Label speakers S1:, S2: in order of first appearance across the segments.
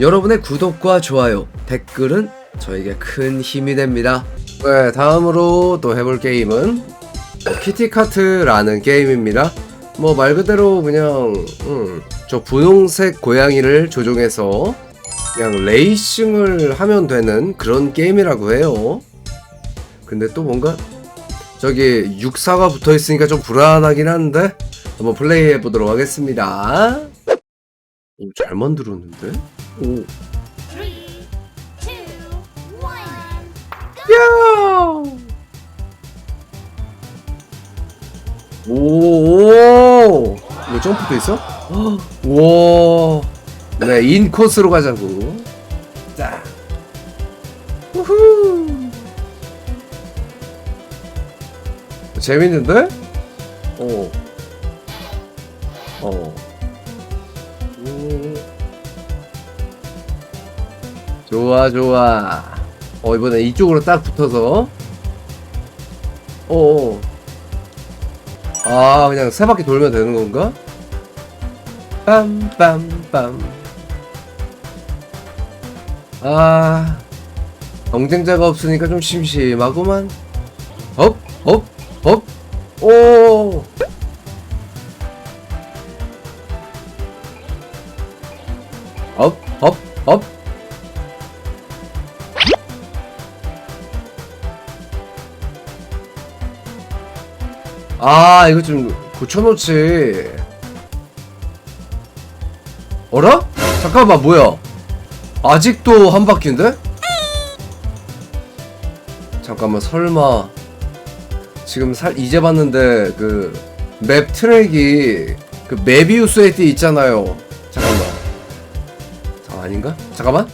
S1: 여러분의 구독과 좋아요, 댓글은 저에게 큰 힘이 됩니다. 네, 다음으로 또 해볼 게임은 어, 키티카트라는 게임입니다. 뭐 말 그대로 그냥 음, 저 분홍색 고양이를 조종해서 그냥 레이싱을 하면 되는 그런 게임이라고 해요. 근데 또 뭔가 저기 육사가 붙어 있으니까 좀 불안하긴 한데 한번 플레이해 보도록 하겠습니다. 오, 잘 만들었는데? 오.
S2: Three, two, one.
S1: 야! 오, 이거 점프도 있어? 와, 네, 인 코스로 가자고. 자, 우후. 재밌는데? 어, 어. 음. 좋아, 좋아. 어, 이번에 이쪽으로 딱 붙어서. 어. 아, 그냥 세 바퀴 돌면 되는 건가? 빰빰빰. 아, 경쟁자가 없으니까 좀 심심하구만. 업, 업, 업. 오. 아 이거 좀 고쳐놓지. 어라? 잠깐만 뭐야? 아직도 한 바퀴인데? 잠깐만 설마. 지금 살 이제 봤는데 그 맵 트랙이 그 메비우스 에티 있잖아요. 잠깐만. 자 아닌가? 잠깐만.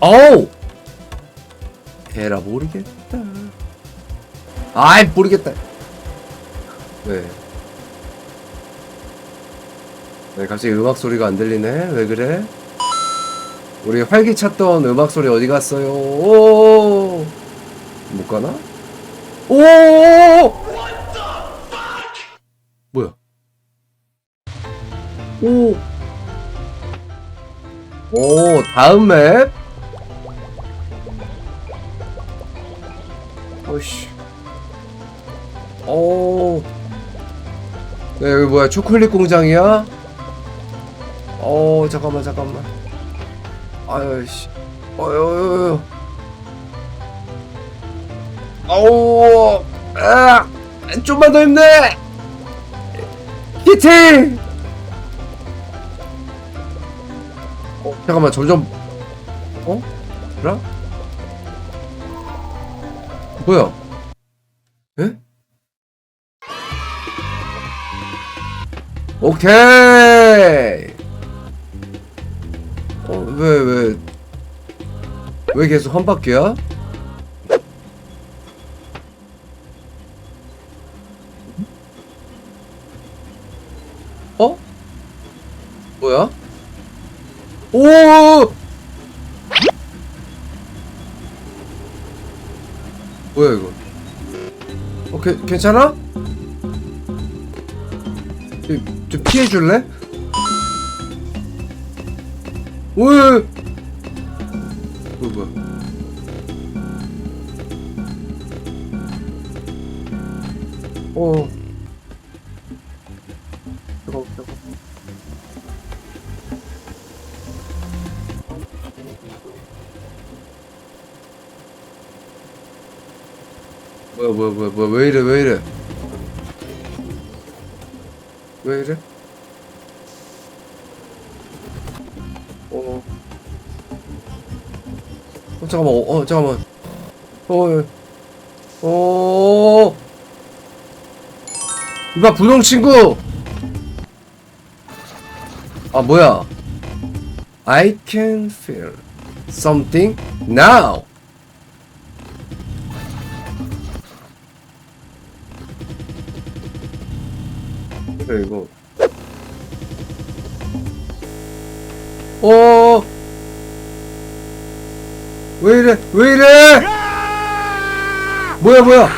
S1: 어우 에라 모르겠다. 아이 모르겠다 왜? 왜 갑자기 음악 소리가 안 들리네? 왜 그래? 우리 활기 찼던 음악 소리 어디 갔어요? 오! 못 가나? 오! 뭐야? 오! 오, 다음 맵? 어이씨. 오. 네, 여기 뭐야? 초콜릿 공장이야? 어, 잠깐만, 잠깐만. 아유씨. 어유, 어유. 아우, 아, 좀만 더 힘내! 히트! 어, 잠깐만, 점점, 어? 뭐라? 뭐야? 에? 오케이. 어, 왜, 왜, 왜 계속 한 바퀴야? 어? 뭐야? 오! 뭐야, 이거? 어, 게, 괜찮아? 좀, 좀 피해줄래? 왜? 뭐 뭐야? 어. 뭐야 뭐야 뭐야 왜 이래 왜 이래? 왜 이래? 어. 어 잠깐만. 어, 어 잠깐만. 어. 어. 이봐 분홍 친구. 아 뭐야? I can feel something now. 그래 이거. 어. 왜 이래? 왜 이래? 뭐야 뭐야?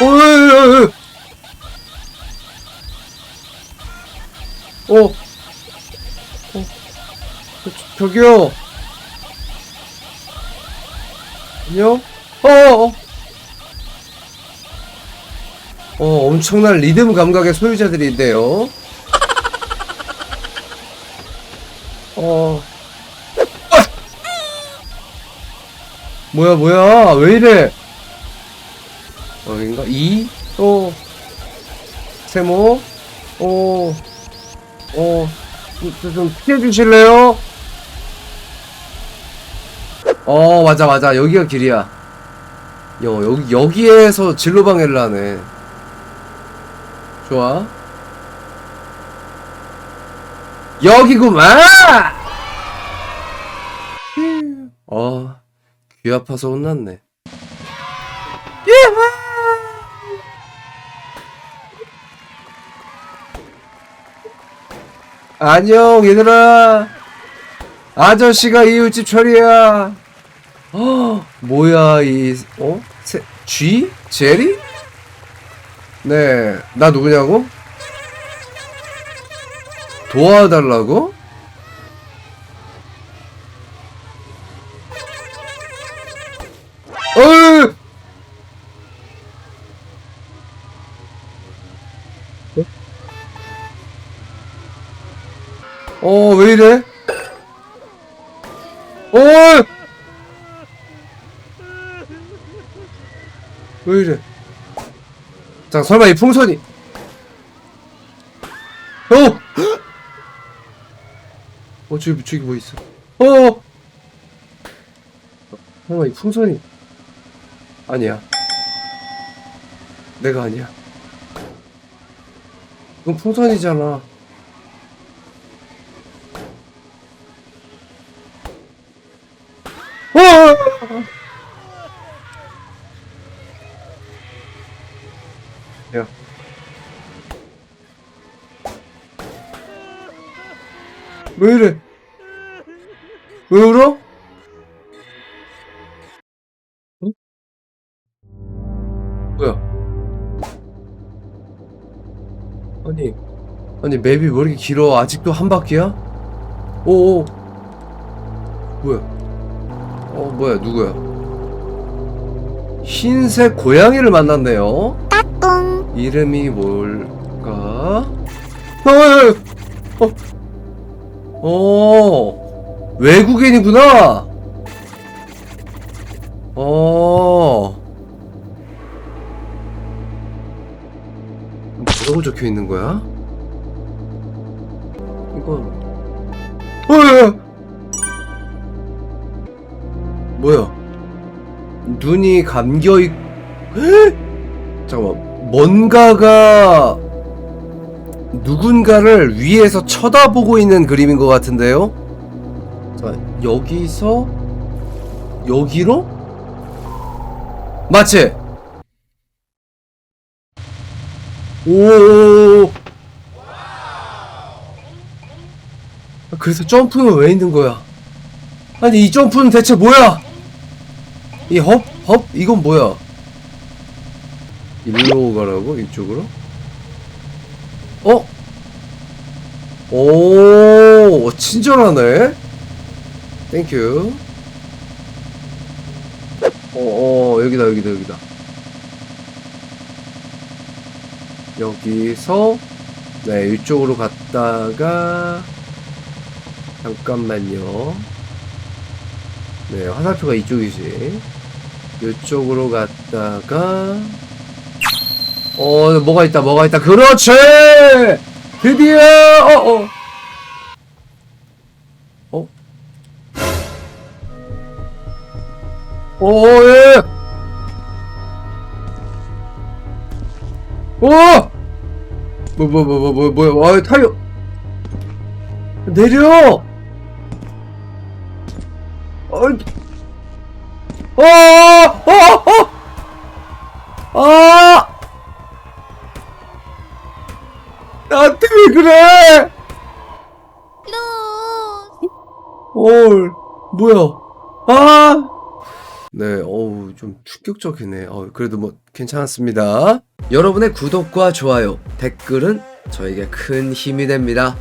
S1: 어? 어, 어, 저, 저기요. 안녕? 어, 어. 어, 엄청난 리듬 감각의 소유자들이 있네요. 어. 아! 뭐야, 뭐야, 왜 이래? 어, 여긴가? 이, 또, 세모, 오, 어, 좀, 좀 피해주실래요? 어, 맞아, 맞아. 여기가 길이야. 여, 여기, 여기에서 진로 방해를 하네. 좋아. 여기구만! 휴. 어, 귀 아파서 혼났네. 안녕, 얘들아. 아저씨가 이웃집 철이야. 어, 뭐야, 이, 어? 세, 쥐? 제리? 네, 나 누구냐고? 도와달라고? 어이! 어, 왜 이래? 어 왜 이래? 자, 설마 이 풍선이. 어! 어, 저기, 저기 뭐 있어. 어! 설마 이 풍선이. 아니야. 내가 아니야. 이건 풍선이잖아. 어! 야. 왜 이래? 왜 울어? 응? 뭐야? 아니, 아니 맵이 왜 이렇게 길어? 아직도 한 바퀴야? 오오. 뭐야? 어 뭐야 누구야? 흰색 고양이를 만났네요. 이름이 뭘까? 어, 어, 어, 외국인이구나. 어, 뭐라고 적혀 있는 거야? 이건, 어, 뭐야? 눈이 감겨 있. 잠깐만. 뭔가가 누군가를 위에서 쳐다보고 있는 그림인 것 같은데요? 자, 여기서 여기로? 맞지? 오. 그래서 점프는 왜 있는 거야? 아니 이 점프는 대체 뭐야? 이 헙? 헙? 이건 뭐야? 일로 가라고? 이쪽으로? 어? 오, 친절하네? 땡큐. 어, 어, 여기다, 여기다, 여기다. 여기서, 네, 이쪽으로 갔다가, 잠깐만요. 네, 화살표가 이쪽이지. 이쪽으로 갔다가, 어, 뭐가 있다, 뭐가 있다. 그렇지! 드디어! 어, 어. 어? 오, 예! 오! 뭐, 뭐, 뭐, 뭐, 뭐, 뭐야, 아, 타이어! 내려! 어이, 어, 어, 어! 아! 나한테 왜 그래? 헐, 뭐야? 아! 네, 어우, 좀 충격적이네. 어, 그래도 뭐, 괜찮았습니다. 여러분의 구독과 좋아요, 댓글은 저에게 큰 힘이 됩니다.